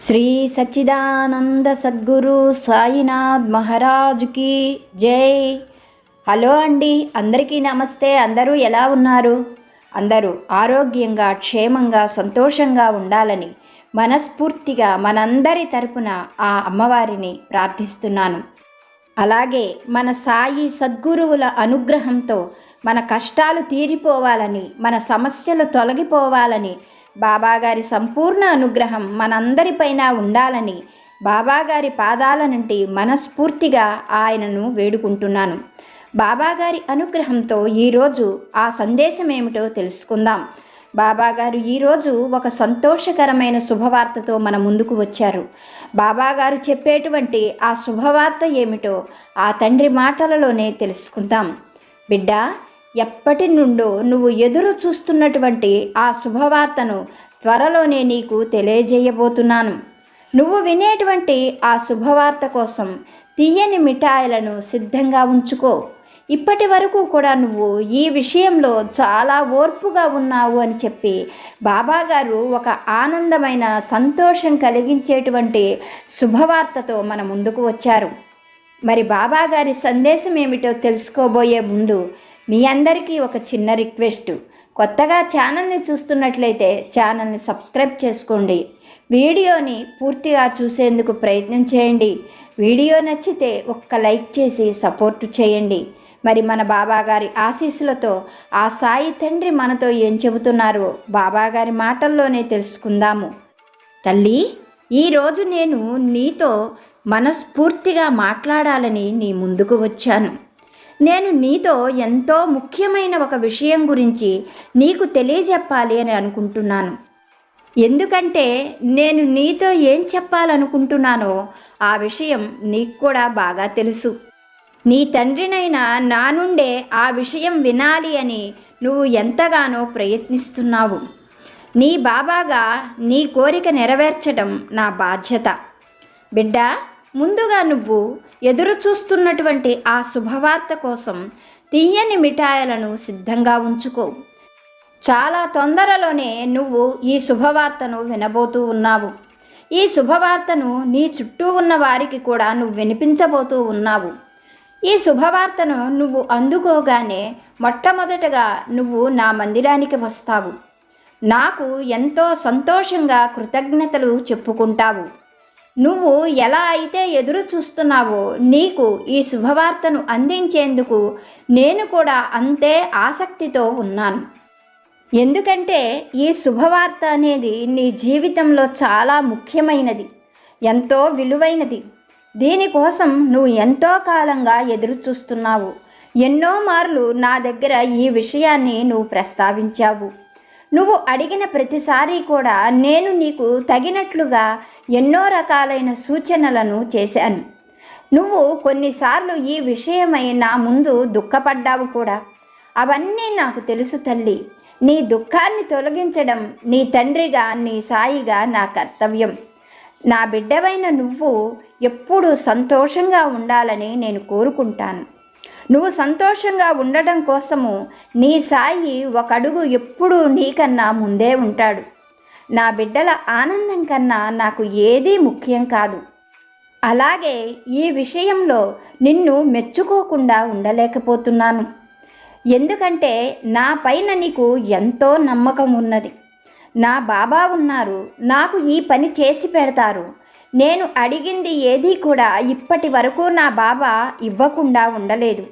శ్రీ సచ్చిదానంద సద్గురు సాయినాథ్ మహారాజుకి జై. హలో అండి అందరికీ నమస్తే. అందరూ ఎలా ఉన్నారు? అందరూ ఆరోగ్యంగా క్షేమంగా సంతోషంగా ఉండాలని మనస్ఫూర్తిగా మనందరి తరపున ఆ అమ్మవారిని ప్రార్థిస్తున్నాను. అలాగే మన సాయి సద్గురువుల అనుగ్రహంతో మన కష్టాలు తీరిపోవాలని మన సమస్యలు తొలగిపోవాలని బాబాగారి సంపూర్ణ అనుగ్రహం మనందరిపైన ఉండాలని బాబాగారి పాదాల నుండి మనస్ఫూర్తిగా ఆయనను వేడుకుంటున్నాను. బాబాగారి అనుగ్రహంతో ఈరోజు ఆ సందేశం ఏమిటో తెలుసుకుందాం. బాబాగారు ఈరోజు ఒక సంతోషకరమైన శుభవార్తతో మన ముందుకు వచ్చారు. బాబాగారు చెప్పేటువంటి ఆ శుభవార్త ఏమిటో ఆ తండ్రి మాటలలోనే తెలుసుకుందాం. బిడ్డ ఎప్పటి నుండో నువ్వు ఎదురు చూస్తున్నటువంటి ఆ శుభవార్తను త్వరలోనే నీకు తెలియజేయబోతున్నాను. నువ్వు వినేటువంటి ఆ శుభవార్త కోసం తీయని మిఠాయిలను సిద్ధంగా ఉంచుకో. ఇప్పటి వరకు కూడా నువ్వు ఈ విషయంలో చాలా ఓర్పుగా ఉన్నావు అని చెప్పి బాబాగారు ఒక ఆనందమైన సంతోషం కలిగించేటువంటి శుభవార్తతో మన ముందుకు వచ్చారు. మరి బాబాగారి సందేశం ఏమిటో తెలుసుకోబోయే ముందు మీ అందరికీ ఒక చిన్న రిక్వెస్ట్. కొత్తగా ఛానల్ని చూస్తున్నట్లయితే ఛానల్ని సబ్స్క్రైబ్ చేసుకోండి. వీడియోని పూర్తిగా చూసేందుకు ప్రయత్నం చేయండి. వీడియో నచ్చితే ఒక్క లైక్ చేసి సపోర్ట్ చేయండి. మరి మన బాబాగారి ఆశీస్సులతో ఆ సాయి తండ్రి మనతో ఏం చెబుతున్నారో బాబాగారి మాటల్లోనే తెలుసుకుందాము. తల్లి ఈరోజు నేను నీతో మనస్ఫూర్తిగా మాట్లాడాలని నీ ముందుకు వచ్చాను. నేను నీతో ఎంతో ముఖ్యమైన ఒక విషయం గురించి నీకు తెలియజెప్పాలి అని అనుకుంటున్నాను. ఎందుకంటే నేను నీతో ఏం చెప్పాలనుకుంటున్నానో ఆ విషయం నీకు కూడా బాగా తెలుసు. నీ తండ్రినైనా నా నుండే ఆ విషయం వినాలి అని నువ్వు ఎంతగానో ప్రయత్నిస్తున్నావు. నీ బాబాగా నీ కోరిక నెరవేర్చడం నా బాధ్యత. బిడ్డ ముందుగా నువ్వు ఎదురు చూస్తున్నటువంటి ఆ శుభవార్త కోసం తీయని మిఠాయిలను సిద్ధంగా ఉంచుకో. చాలా తొందరలోనే నువ్వు ఈ శుభవార్తను వినబోతూ ఉన్నావు. ఈ శుభవార్తను నీ చుట్టూ ఉన్న వారికి కూడా నువ్వు వినిపించబోతూ ఉన్నావు. ఈ శుభవార్తను నువ్వు అందుకోగానే మొట్టమొదటగా నువ్వు నా మందిరానికి వస్తావు. నాకు ఎంతో సంతోషంగా కృతజ్ఞతలు చెప్పుకుంటావు. నువ్వు ఎలా అయితే ఎదురు చూస్తున్నావో నీకు ఈ శుభవార్తను అందించేందుకు నేను కూడా అంతే ఆసక్తితో ఉన్నాను. ఎందుకంటే ఈ శుభవార్త అనేది నీ జీవితంలో చాలా ముఖ్యమైనది ఎంతో విలువైనది. దీనికోసం నువ్వు ఎంతో కాలంగా ఎదురు చూస్తున్నావు. ఎన్నో మార్లు నా దగ్గర ఈ విషయాన్ని నువ్వు ప్రస్తావించావు. నువ్వు అడిగిన ప్రతిసారి కూడా నేను నీకు తగినట్లుగా ఎన్నో రకాలైన సూచనలను చేశాను. నువ్వు కొన్నిసార్లు ఈ విషయమై నా ముందు దుఃఖపడ్డావు కూడా. అవన్నీ నాకు తెలుసు తల్లి. నీ దుఃఖాన్ని తొలగించడం నీ తండ్రిగా నీ సాయిగా నా కర్తవ్యం. నా బిడ్డవైన నువ్వు ఎప్పుడూ సంతోషంగా ఉండాలని నేను కోరుకుంటాను. నువ్వు సంతోషంగా ఉండడం కోసము నీ సాయి ఒక అడుగు ఎప్పుడూ నీకన్నా ముందే ఉంటాడు. నా బిడ్డల ఆనందం కన్నా నాకు ఏదీ ముఖ్యం కాదు. అలాగే ఈ విషయంలో నిన్ను మెచ్చుకోకుండా ఉండలేకపోతున్నాను. ఎందుకంటే నా పైన నీకు ఎంతో నమ్మకం ఉన్నది. నా బాబా ఉన్నారు నాకు ఈ పని చేసి పెడతారు. నేను అడిగింది ఏదీ కూడా ఇప్పటి వరకు నా బాబా ఇవ్వకుండా ఉండలేదు.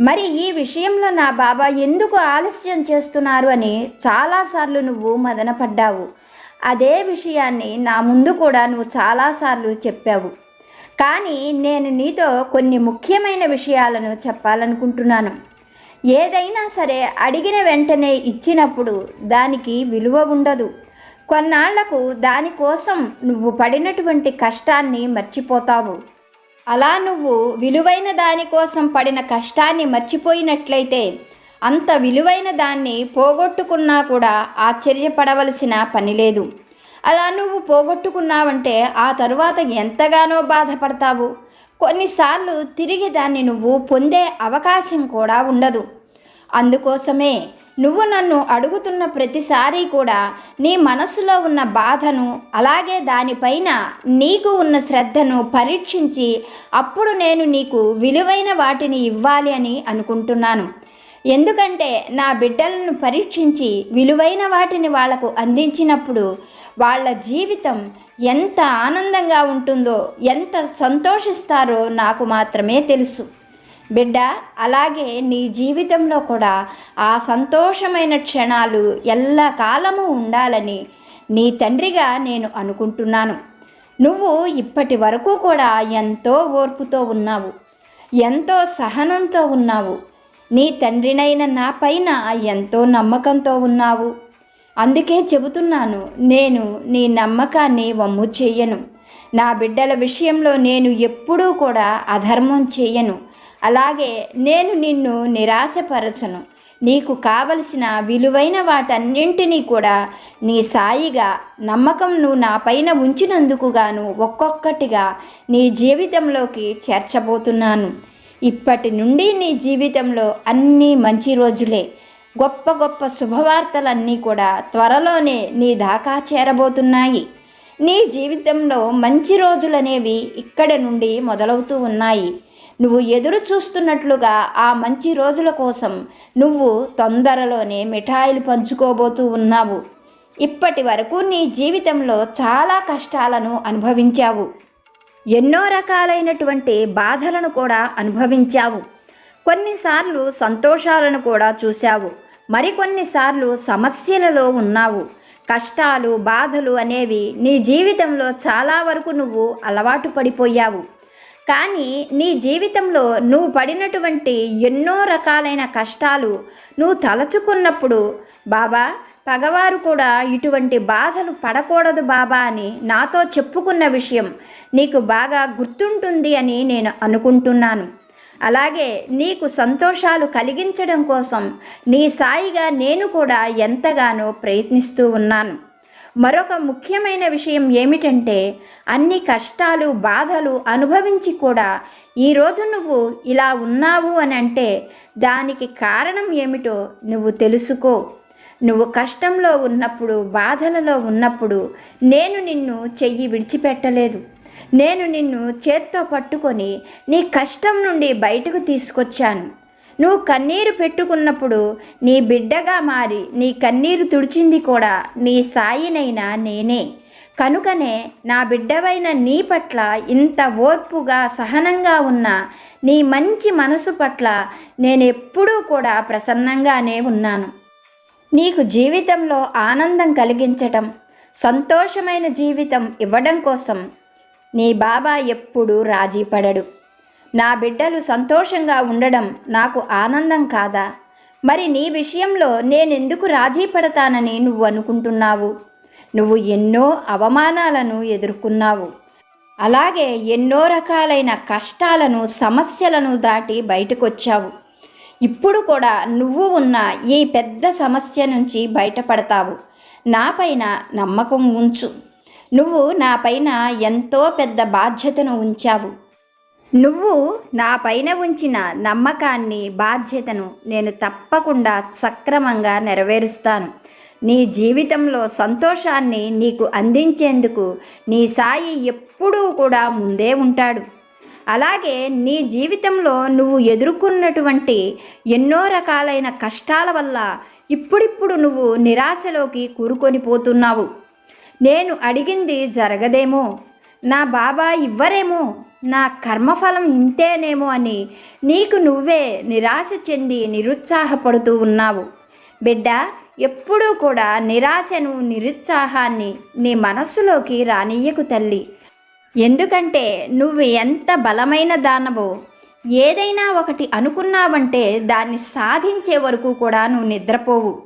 మరి ఈ విషయంలో నా బాబా ఎందుకు ఆలస్యం చేస్తున్నారు అని చాలాసార్లు నువ్వు మదనపడ్డావు. అదే విషయాన్ని నా ముందు కూడా నువ్వు చాలాసార్లు చెప్పావు. కానీ నేను నీతో కొన్ని ముఖ్యమైన విషయాలను చెప్పాలనుకుంటున్నాను. ఏదైనా సరే అడిగిన వెంటనే ఇచ్చినప్పుడు దానికి విలువ ఉండదు. కొన్నాళ్ళకు దానికోసం నువ్వు పడినటువంటి కష్టాన్ని మర్చిపోతావు. అలా నువ్వు విలువైన దానికోసం పడిన కష్టాన్ని మర్చిపోయినట్లయితే అంత విలువైన దాన్ని పోగొట్టుకున్నా కూడా ఆశ్చర్యపడవలసిన పని లేదు. అలా నువ్వు పోగొట్టుకున్నావంటే ఆ తరువాత ఎంతగానో బాధపడతావు. కొన్నిసార్లు తిరిగి దాన్ని నువ్వు పొందే అవకాశం కూడా ఉండదు. అందుకోసమే నువ్వు నన్ను అడుగుతున్న ప్రతిసారి కూడా నీ మనసులో ఉన్న బాధను అలాగే దానిపైన నీకు ఉన్న శ్రద్ధను పరీక్షించి అప్పుడు నేను నీకు విలువైన వాటిని ఇవ్వాలి అని అనుకుంటున్నాను. ఎందుకంటే నా బిడ్డలను పరీక్షించి విలువైన వాటిని వాళ్ళకు అందించినప్పుడు వాళ్ళ జీవితం ఎంత ఆనందంగా ఉంటుందో ఎంత సంతోషిస్తారో నాకు మాత్రమే తెలుసు. బిడ్డ అలాగే నీ జీవితంలో కూడా ఆ సంతోషమైన క్షణాలు ఎల్లకాలము ఉండాలని నీ తండ్రిగా నేను అనుకుంటున్నాను. నువ్వు ఇప్పటి వరకు కూడా ఎంతో ఓర్పుతో ఉన్నావు ఎంతో సహనంతో ఉన్నావు. నీ తండ్రినైన నా పైన ఎంతో నమ్మకంతో ఉన్నావు. అందుకే చెబుతున్నాను నేను నీ నమ్మకాన్ని వమ్ము చెయ్యను నా బిడ్డల విషయంలో నేను ఎప్పుడూ కూడా అధర్మం చేయను. అలాగే నేను నిన్ను నిరాశపరచను. నీకు కావలసిన విలువైన వాటన్నింటినీ కూడా నీ సాయిగా నమ్మకం నువ్వు నా పైన ఉంచినందుకు గాను ఒక్కొక్కటిగా నీ జీవితంలోకి చేర్చబోతున్నాను. ఇప్పటి నుండి నీ జీవితంలో అన్నీ మంచి రోజులే. గొప్ప గొప్ప శుభవార్తలన్నీ కూడా త్వరలోనే నీ దాకా చేరబోతున్నాయి. నీ జీవితంలో మంచి రోజులనేవి ఇక్కడ నుండి మొదలవుతూ ఉన్నాయి. నువ్వు ఎదురు చూస్తున్నట్లుగా ఆ మంచి రోజుల కోసం నువ్వు తొందరలోనే మిఠాయిలు పంచుకోబోతూ ఉన్నావు. ఇప్పటి వరకు నీ జీవితంలో చాలా కష్టాలను అనుభవించావు. ఎన్నో రకాలైనటువంటి బాధలను కూడా అనుభవించావు. కొన్నిసార్లు సంతోషాలను కూడా చూశావు. మరికొన్నిసార్లు సమస్యలలో ఉన్నావు. కష్టాలు బాధలు అనేవి నీ జీవితంలో చాలా వరకు నువ్వు అలవాటు పడిపోయావు. కానీ నీ జీవితంలో నువ్వు పడినటువంటి ఎన్నో రకాలైన కష్టాలు నువ్వు తలచుకున్నప్పుడు బాబా పగవారు కూడా ఇటువంటి బాధలు పడకూడదు బాబా అని నాతో చెప్పుకున్న విషయం నీకు బాగా గుర్తుంటుంది అని నేను అనుకుంటున్నాను. అలాగే నీకు సంతోషాలు కలిగించడం కోసం నీ సాయిగా నేను కూడా ఎంతగానో ప్రయత్నిస్తూ ఉన్నాను. మరొక ముఖ్యమైన విషయం ఏమిటంటే అన్ని కష్టాలు బాధలు అనుభవించి కూడా ఈరోజు నువ్వు ఇలా ఉన్నావు అని అంటే దానికి కారణం ఏమిటో నువ్వు తెలుసుకో. నువ్వు కష్టంలో ఉన్నప్పుడు బాధలలో ఉన్నప్పుడు నేను నిన్ను చెయ్యి విడిచిపెట్టలేదు. నేను నిన్ను చేత్తో పట్టుకొని నీ కష్టం నుండి బయటకు తీసుకొచ్చాను. నువ్వు కన్నీరు పెట్టుకున్నప్పుడు నీ బిడ్డగా మారి నీ కన్నీరు తుడిచింది కూడా నీ సాయినైనా నేనే. కనుకనే నా బిడ్డవైన నీ పట్ల ఇంత ఓర్పుగా సహనంగా ఉన్న నీ మంచి మనసు పట్ల నేను ఎప్పుడూ కూడా ప్రసన్నంగానే ఉన్నాను. నీకు జీవితంలో ఆనందం కలిగించటం సంతోషమైన జీవితం ఇవ్వడం కోసం నీ బాబా ఎప్పుడూ రాజీ పడడు. నా బిడ్డలు సంతోషంగా ఉండడం నాకు ఆనందం కాదా? మరి నీ విషయంలో నేనెందుకు రాజీ పడతానని నువ్వు అనుకుంటున్నావు? నువ్వు ఎన్నో అవమానాలను ఎదుర్కొన్నావు. అలాగే ఎన్నో రకాలైన కష్టాలను సమస్యలను దాటి బయటకొచ్చావు. ఇప్పుడు కూడా నువ్వు ఉన్న ఈ పెద్ద సమస్య నుంచి బయటపడతావు. నాపైన నమ్మకం ఉంచు. నువ్వు నాపైన ఎంతో పెద్ద బాధ్యతను ఉంచావు. నువ్వు నా పైన ఉంచిన నమ్మకాన్ని బాధ్యతను నేను తప్పకుండా సక్రమంగా నెరవేరుస్తాను. నీ జీవితంలో సంతోషాన్ని నీకు అందించేందుకు నీ సాయి ఎప్పుడూ కూడా ముందే ఉంటాడు. అలాగే నీ జీవితంలో నువ్వు ఎదుర్కొన్నటువంటి ఎన్నో రకాలైన కష్టాల వల్ల ఇప్పుడిప్పుడు నువ్వు నిరాశలోకి కూరుకొని పోతున్నావు. నేను అడిగింది జరగదేమో? నా బాబా ఇవ్వరేమో? నా కర్మఫలం ఇంతేనేమో అని నీకు నువ్వే నిరాశ చెంది నిరుత్సాహపడుతూ ఉన్నావు. బిడ్డ ఎప్పుడూ కూడా నిరాశను నిరుత్సాహాన్ని నీ మనస్సులోకి రానియ్యకు తల్లి. ఎందుకంటే నువ్వు ఎంత బలమైన దానవో ఏదైనా ఒకటి అనుకున్నావంటే దాన్ని సాధించే వరకు కూడా నువ్వు నిద్రపోవు.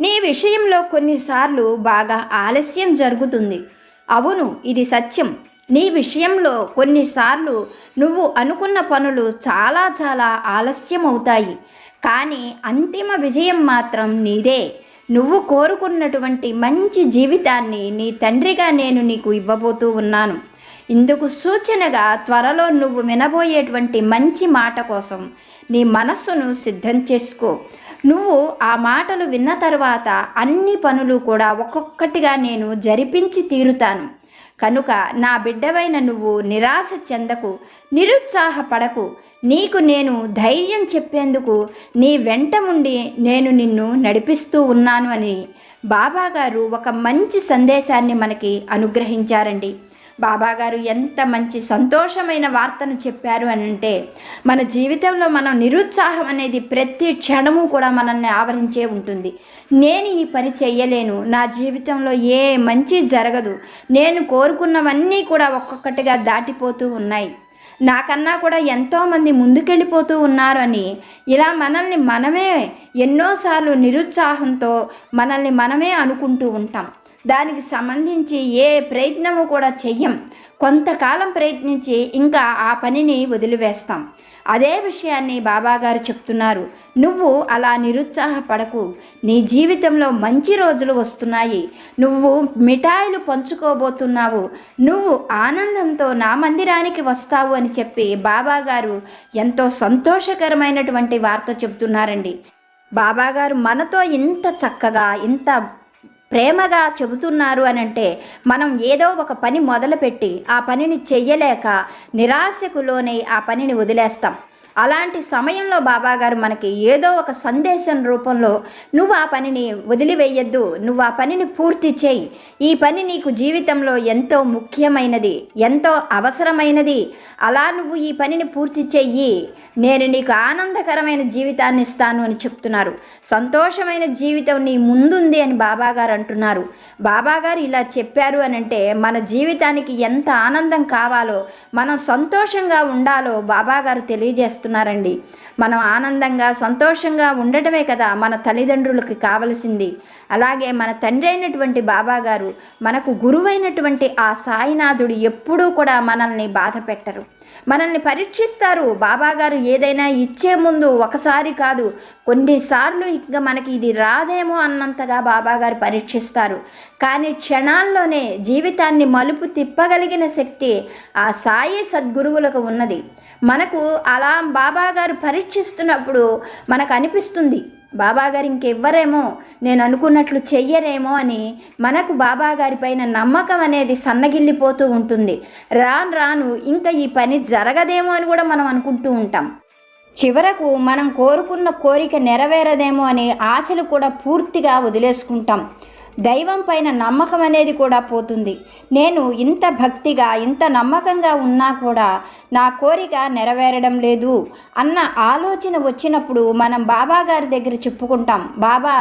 నీ విషయంలో కొన్నిసార్లు బాగా ఆలస్యం జరుగుతుంది. అవును ఇది సత్యం. నీ విషయంలో కొన్నిసార్లు నువ్వు అనుకున్న పనులు చాలా చాలా ఆలస్యం అవుతాయి కానీ అంతిమ విజయం మాత్రం నీదే. నువ్వు కోరుకున్నటువంటి మంచి జీవితాన్ని నీ తండ్రిగా నేను నీకు ఇవ్వబోతూ ఉన్నాను. ఇందుకు సూచనగా త్వరలో నువ్వు వినబోయేటువంటి మంచి మాట కోసం నీ మనస్సును సిద్ధం చేసుకో. నువ్వు ఆ మాటలు విన్న తర్వాత అన్ని పనులు కూడా ఒక్కొక్కటిగా నేను జరిపించి తీరుతాను. కనుక నా బిడ్డవైన నువ్వు నిరాశ చెందకు నిరుత్సాహపడకు. నీకు నేను ధైర్యం చెప్పేందుకు నీ వెంట ఉండి నేను నిన్ను నడిపిస్తూ ఉన్నాను అని బాబాగారు ఒక మంచి సందేశాన్ని మనకి అనుగ్రహించారండి. బాబాగారు ఎంత మంచి సంతోషమైన వార్తను చెప్పారు అని అంటే మన జీవితంలో మనం నిరుత్సాహం అనేది ప్రతి క్షణము కూడా మనల్ని ఆవరించే ఉంటుంది. నేను ఈ పని చెయ్యలేను. నా జీవితంలో ఏ మంచి జరగదు. నేను కోరుకున్నవన్నీ కూడా ఒక్కొక్కటిగా దాటిపోతూ ఉన్నాయి. నాకన్నా కూడా ఎంతోమంది ముందుకెళ్ళిపోతూ ఉన్నారని ఇలా మనల్ని మనమే ఎన్నోసార్లు నిరుత్సాహంతో మనల్ని మనమే అనుకుంటూ ఉంటాం. దానికి సంబంధించి ఏ ప్రయత్నము కూడా చెయ్యం. కొంతకాలం ప్రయత్నించి ఇంకా ఆ పనిని వదిలివేస్తాం. అదే విషయాన్ని బాబాగారు చెప్తున్నారు. నువ్వు అలా నిరుత్సాహపడకు. నీ జీవితంలో మంచి రోజులు వస్తున్నాయి. నువ్వు మిఠాయిలు పంచుకోబోతున్నావు. నువ్వు ఆనందంతో నా మందిరానికి వస్తావు అని చెప్పి బాబాగారు ఎంతో సంతోషకరమైనటువంటి వార్త చెప్తున్నారండి. బాబాగారు మనతో ఇంత చక్కగా ఇంత ప్రేమగా చెబుతున్నారు అని అంటే మనం ఏదో ఒక పని మొదలుపెట్టి ఆ పనిని చెయ్యలేక నిరాశకు లోనై ఆ పనిని వదిలేస్తాం. అలాంటి సమయంలో బాబాగారు మనకి ఏదో ఒక సందేశం రూపంలో నువ్వు ఆ పనిని వదిలివేయద్దు నువ్వు ఆ పనిని పూర్తి చేయి. ఈ పని నీకు జీవితంలో ఎంతో ముఖ్యమైనది ఎంతో అవసరమైనది. అలా నువ్వు ఈ పనిని పూర్తి చెయ్యి. నేను నీకు ఆనందకరమైన జీవితాన్ని ఇస్తాను అని చెప్తున్నారు. సంతోషమైన జీవితం నీ ముందుంది అని బాబాగారు అంటున్నారు. బాబాగారు ఇలా చెప్పారు అని అంటే మన జీవితానికి ఎంత ఆనందం కావాలో మనం సంతోషంగా ఉండాలో బాబాగారు తెలియజేస్తారు. చేస్తున్నారండి. మనం ఆనందంగా సంతోషంగా ఉండటమే కదా మన తల్లిదండ్రులకి కావలసింది. అలాగే మన తండ్రి అయినటువంటి బాబా గారు మనకు గురువైనటువంటి ఆ సాయినాథుడు ఎప్పుడూ కూడా మనల్ని బాధ పెట్టరు. మనల్ని పరీక్షిస్తారు. బాబాగారు ఏదైనా ఇచ్చే ముందు ఒకసారి కాదు కొన్నిసార్లు ఇంకా మనకి ఇది రాదేమో అన్నంతగా బాబాగారు పరీక్షిస్తారు. కానీ క్షణాల్లోనే జీవితాన్ని మలుపు తిప్పగలిగిన శక్తి ఆ సాయి సద్గురువులకు ఉన్నది. మనకు అలా బాబాగారు పరీక్షిస్తున్నప్పుడు మనకు అనిపిస్తుంది బాబాగారు ఇంకెవ్వరేమో నేను అనుకున్నట్లు చెయ్యరేమో అని మనకు బాబాగారి పైన నమ్మకం అనేది సన్నగిల్లిపోతూ ఉంటుంది. రాను రాను ఇంకా ఈ పని జరగదేమో అని కూడా మనం అనుకుంటూ ఉంటాం. చివరకు మనం కోరుకున్న కోరిక నెరవేరదేమో అని ఆశలు కూడా పూర్తిగా వదిలేసుకుంటాం. దైవం పైన నమ్మకం అనేది కూడా పోతుంది. నేను ఇంత భక్తిగా ఇంత నమ్మకంగా ఉన్నా కూడా నా కోరిక నెరవేరడం లేదు అన్న ఆలోచన వచ్చినప్పుడు మనం బాబా గారి దగ్గర చెప్పుకుంటాం బాబా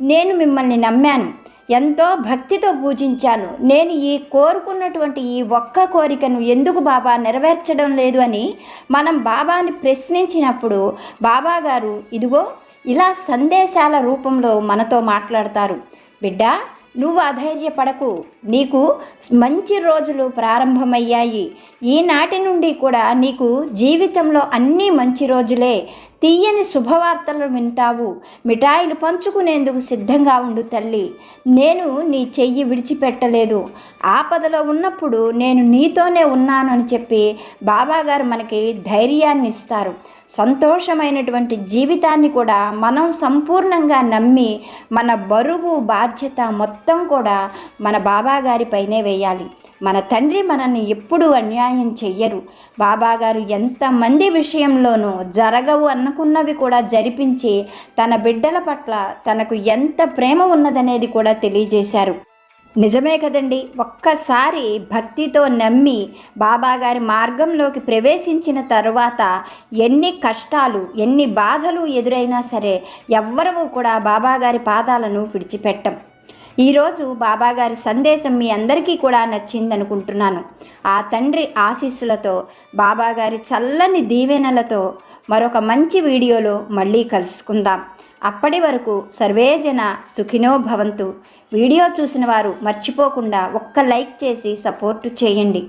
నేను మిమ్మల్ని నమ్మాను ఎంతో భక్తితో పూజించాను నేను ఈ కోరుకున్నటువంటి ఈ ఒక్క కోరికను ఎందుకు బాబా నెరవేర్చడం లేదు అని మనం బాబాని ప్రశ్నించినప్పుడు బాబా గారు ఇదిగో ఇలా సందేశాల రూపంలో మనతో మాట్లాడతారు బిడ్డ నువ్వు అధైర్యపడకు. నీకు మంచి రోజులు ప్రారంభమయ్యాయి. ఈనాటి నుండి కూడా నీకు జీవితంలో అన్నీ మంచి రోజులే. తీయని శుభవార్తలు వింటావు. మిఠాయిలు పంచుకునేందుకు సిద్ధంగా ఉండు తల్లి. నేను నీ చెయ్యి విడిచిపెట్టలేదు. ఆపదలో ఉన్నప్పుడు నేను నీతోనే ఉన్నాను అని చెప్పి బాబాగారు మనకి ధైర్యాన్ని ఇస్తారు సంతోషమైనటువంటి జీవితాన్ని కూడా మనం సంపూర్ణంగా నమ్మి మన బరువు బాధ్యత మొత్తం కూడా మన బాబాగారిపైనే వేయాలి. మన తండ్రి మనల్ని ఎప్పుడూ అన్యాయం చెయ్యరు. బాబాగారు ఎంతమంది విషయంలోనూ జరగవు అనుకున్నవి కూడా జరిపించి తన బిడ్డల పట్ల తనకు ఎంత ప్రేమ ఉన్నదనేది కూడా తెలియజేశారు. నిజమే కదండి ఒక్కసారి భక్తితో నమ్మి బాబాగారి మార్గంలోకి ప్రవేశించిన తరువాత ఎన్ని కష్టాలు ఎన్ని బాధలు ఎదురైనా సరే ఎవ్వరము కూడా బాబాగారి పాదాలను విడిచిపెట్టం. ఈరోజు బాబాగారి సందేశం మీ అందరికీ కూడా నచ్చిందనుకుంటున్నాను. ఆ తండ్రి ఆశీస్సులతో బాబాగారి చల్లని దీవెనలతో మరొక మంచి వీడియోలో మళ్ళీ కలుసుకుందాం. అప్పటి వరకు సర్వేజన సుఖినో భవంతు. వీడియో చూసిన వారు మర్చిపోకుండా ఒక్క లైక్ చేసి సపోర్టు చేయండి.